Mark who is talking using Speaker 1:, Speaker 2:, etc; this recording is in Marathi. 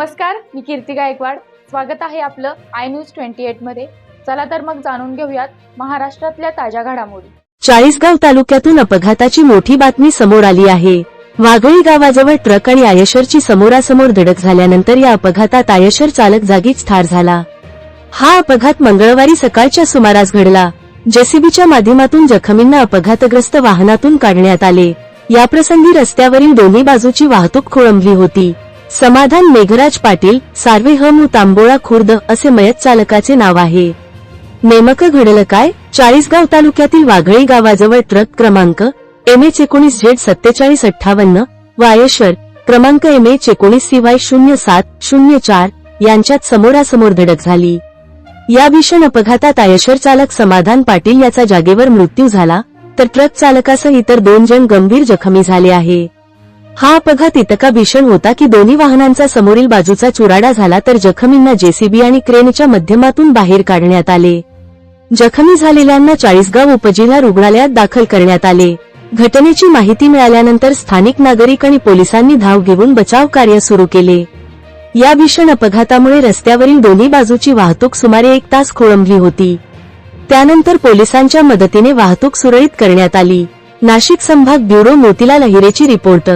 Speaker 1: नमस्कार मी कीर्ती गायकवाड. स्वागत आहे आपलं आय न्यूज ट्वेंटी एटमध्ये. चला तर मग जाणून घेऊयात महाराष्ट्रातल्या ताज्या घडामोडी.
Speaker 2: चाळीसगाव तालुक्यातून अपघाताची मोठी बातमी समोर आली आहे. वाघळी गावाजवळ ट्रक आणि आयशरची समोरासमोर धडक झाल्यानंतर या अपघातात आयशर चालक जागीच ठार झाला. हा अपघात मंगळवारी सकाळच्या सुमारास घडला. जेसीबीच्या माध्यमातून जखमींना अपघातग्रस्त वाहनातून काढण्यात आले. याप्रसंगी रस्त्यावरील दोन्ही बाजूची वाहतूक खोळंबली होती. समाधान मेघराज पाटील सार्वे हमू तांबोळा खुर्द असे मयत चालकाचे नाव आहे. नेमकं घडलं काय? चाळीसगाव तालुक्यातील वाघळी गावाजवळ ट्रक क्रमांक एम एच एकोणीस झेड सत्तेचाळीस अठ्ठावन्न व आयशर क्रमांक एम एच एकोणीस सीवाय शून्य सात शून्य चार यांच्यात समोरासमोर धडक झाली. या भीषण अपघातात आयशर चालक समाधान पाटील याचा जागेवर मृत्यू झाला तर ट्रक चालकासह इतर दोन जण गंभीर जखमी झाले आहे. हा अपघात इतका भीषण होता की दोन्ही वाहनांचा समोरील बाजूचा चुराडा झाला तर जखमींना जेसीबी आणि क्रेनच्या माध्यमातून बाहेर काढण्यात आले. जखमी झालेल्यांना चाळीसगाव उपजिल्हा रुग्णालयात दाखल करण्यात आले. घटनेची माहिती मिळाल्यानंतर स्थानिक नागरिक आणि पोलिसांनी धाव घेऊन बचाव कार्य सुरू केले. या भीषण अपघातामुळे रस्त्यावरील दोन्ही बाजूची वाहतूक सुमारे एक तास खोळंबली होती. त्यानंतर पोलिसांच्या मदतीने वाहतूक सुरळीत करण्यात आली. नाशिक संभाग ब्युरो मोतीलाल अहिरेची रिपोर्ट.